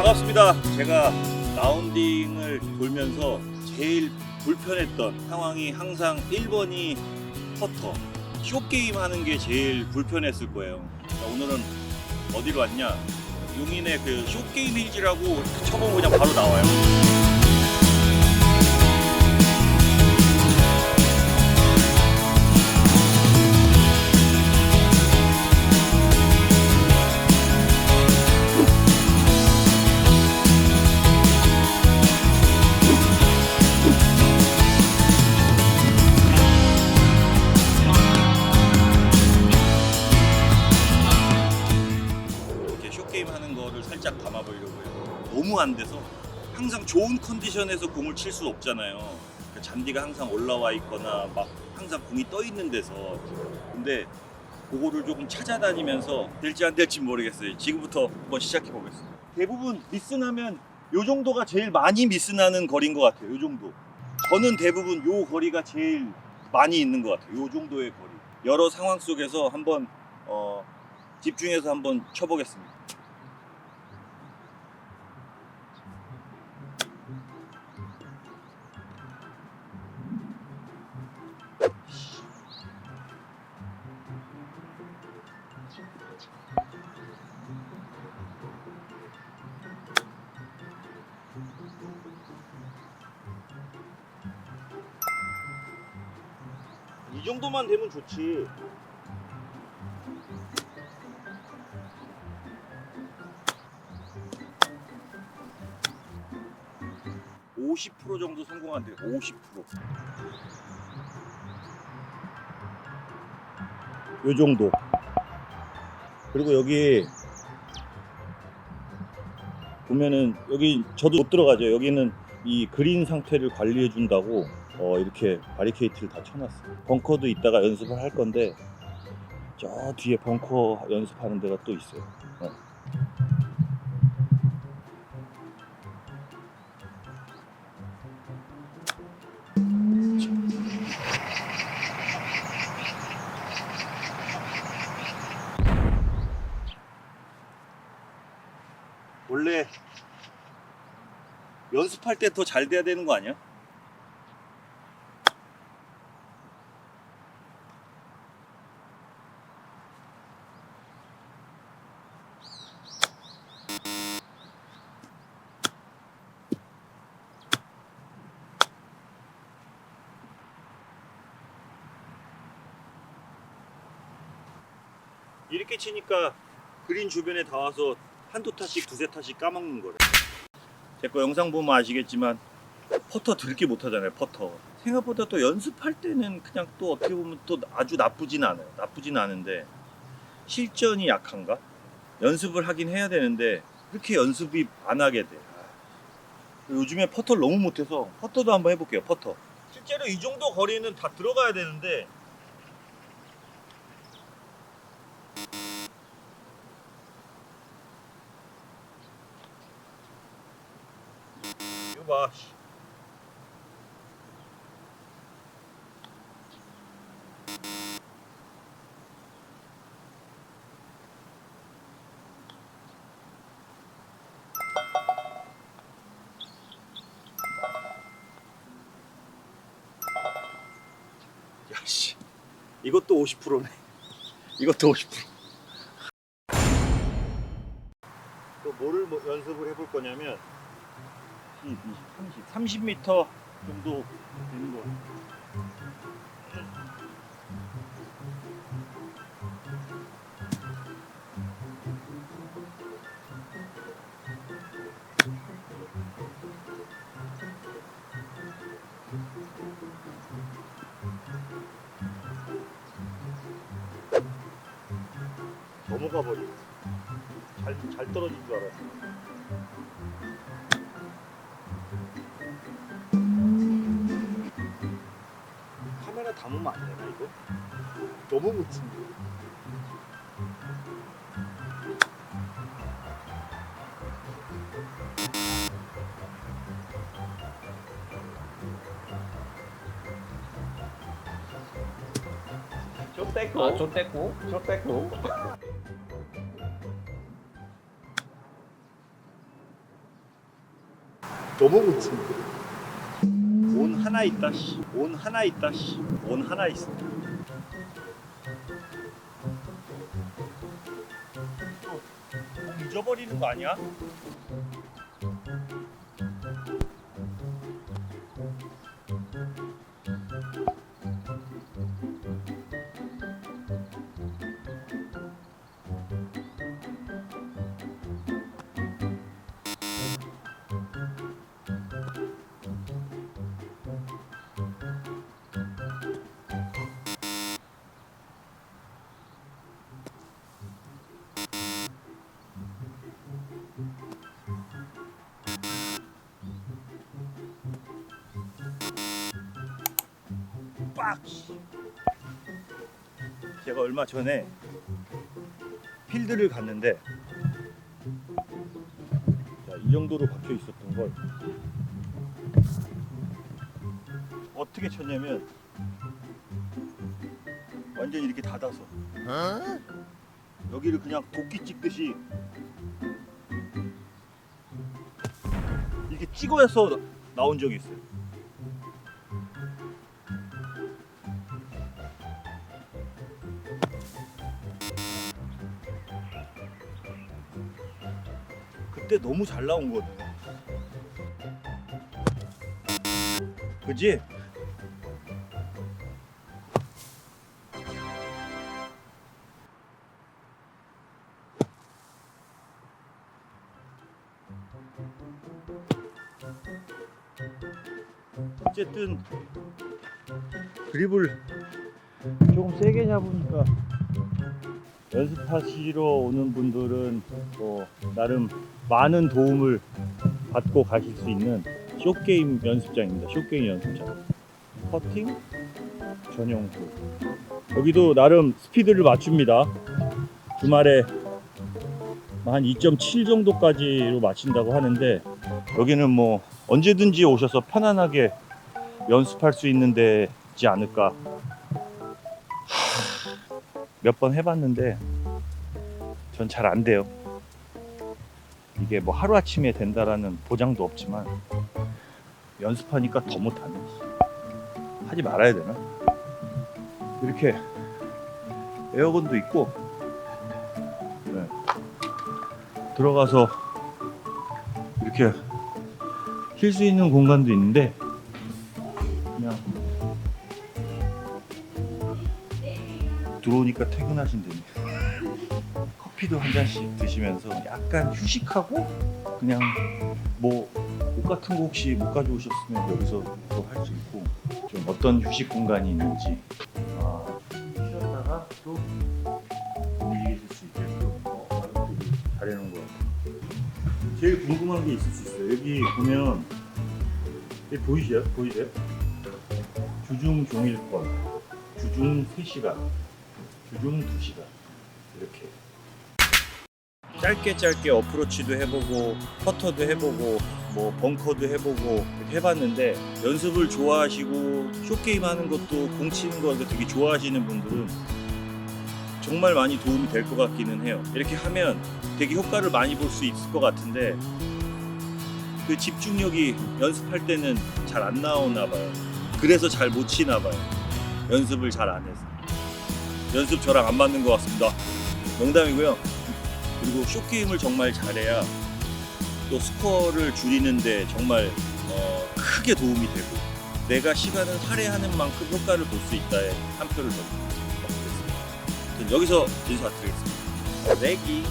반갑습니다. 제가 라운딩을 돌면서 제일 불편했던 상황이 항상 1번이 퍼터. 쇼게임 하는 게 제일 불편했을 거예요. 자, 오늘은 어디로 왔냐? 용인의 그 쇼게임 힐즈라고 쳐보면 그냥 바로 나와요. 너무 안 돼서 항상 좋은 컨디션에서 공을 칠 수 없잖아요. 그 잔디가 항상 올라와 있거나 막 항상 공이 떠 있는 데서 근데 그거를 조금 찾아다니면서 될지 안 될지 모르겠어요. 지금부터 한번 시작해 보겠습니다. 대부분 미스나면 요 정도가 제일 많이 미스나는 거리인 것 같아요. 요 정도. 저는 대부분 요 거리가 제일 많이 있는 것 같아요. 요 정도의 거리. 여러 상황 속에서 한번 어, 집중해서 한번 쳐보겠습니다. 이 정도만 되면 좋지. (50% 정도 성공한대요) (50% 요 정도. 그리고 여기 보면은 여기 저도 못 들어가죠. 여기는 이 그린 상태를 관리해 준다고 어, 이렇게 바리케이트를 다 쳐놨어요 벙커도 이따가 연습을 할 건데 저 뒤에 벙커 연습하는 데가 또 있어요 어. 원래 연습할 때 더 잘 돼야 되는 거 아니야? 이렇게 치니까 그린 주변에 다 와서 한두 타씩 두세 타씩 까먹는 거래. 제거 영상 보면 아시겠지만 퍼터 들게 못하잖아요. 퍼터. 생각보다 또 연습할 때는 그냥 또 어떻게 보면 또 아주 나쁘진 않아요. 나쁘진 않은데 실전이 약한가? 연습을 하긴 해야 되는데 그렇게 연습이 안 하게 돼. 아. 요즘에 퍼터를 너무 못해서 퍼터도 한번 해볼게요. 퍼터. 실제로 이 정도 거리는 다 들어가야 되는데 이거 봐. 이것도 50%네. 이것도 50%. 또 뭐를 뭐 연습을 해볼 거냐면 10, 20, 30, 30m 정도 되는 거. 넘어가 버리고 잘, 잘 떨어진 줄 알았어. 카메라 담으면 안 되나 이거? 너무 묻힌데. 좀 떼고. 아, 좀 뗐고. 좀 떼고. 너무 고치. 온 하나 있다 씨. 온 하나 있다 씨. 온 하나 있어. 공 잊어버리는 거 아니야? 빡! 씨. 제가 얼마 전에 필드를 갔는데 자, 이 정도로 박혀 있었던 걸 어떻게 쳤냐면 완전 이렇게 닫아서 여기를 그냥 도끼 찍듯이 이렇게 찍어서 나온 적이 있어요. 그때 너무 잘 나온 거네. 그지? 어쨌든 그립을 조금 세게 잡으니까 연습하시러 오는 분들은 뭐 나름 많은 도움을 받고 가실 수 있는 쇼게임 연습장입니다. 쇼게임 연습장. 퍼팅 전용구. 여기도 나름 스피드를 맞춥니다. 주말에 한 2.7 정도까지로 맞춘다고 하는데 여기는 뭐 언제든지 오셔서 편안하게 연습할 수 있는 데지 않을까. 몇 번 해봤는데 전 잘 안 돼요. 이게 뭐 하루아침에 된다라는 보장도 없지만 연습하니까 더 못하네. 하지 말아야 되나? 이렇게 에어건도 있고 네. 들어가서 이렇게 쉴 수 있는 공간도 있는데 들어오니까 퇴근하신대요. 커피도 한 잔씩 드시면서 약간 휴식하고 그냥 뭐 옷 같은 거 혹시 못 가져오셨으면 여기서 또 할 수 있고 좀 어떤 휴식 공간이 있는지 아, 쉬었다가 또 움직이실 수 있게끔 어, 잘해놓은 것 같아요. 제일 궁금한 게 있을 수 있어요. 여기 보면 여기 보이세요? 보이세요? 주중 종일권, 주중 3시간, 주중 2시간 이렇게. 짧게 짧게 어프로치도 해보고 퍼터도 해보고 뭐 벙커도 해보고 이렇게 해봤는데 연습을 좋아하시고 쇼게임 하는 것도 공 치는 거 되게 좋아하시는 분들은 정말 많이 도움이 될 것 같기는 해요. 이렇게 하면 되게 효과를 많이 볼 수 있을 것 같은데 그 집중력이 연습할 때는 잘 안 나오나 봐요. 그래서 잘 못 치나 봐요. 연습을 잘 안 해서 연습 저랑 안 맞는 것 같습니다 농담이고요 그리고 쇼게임을 정말 잘해야 또 스코어를 줄이는데 정말 어, 크게 도움이 되고 내가 시간을 할애하는 만큼 효과를 볼 수 있다에 한 표를 더 드리겠습니다. 여기서 인사드리겠습니다. 내기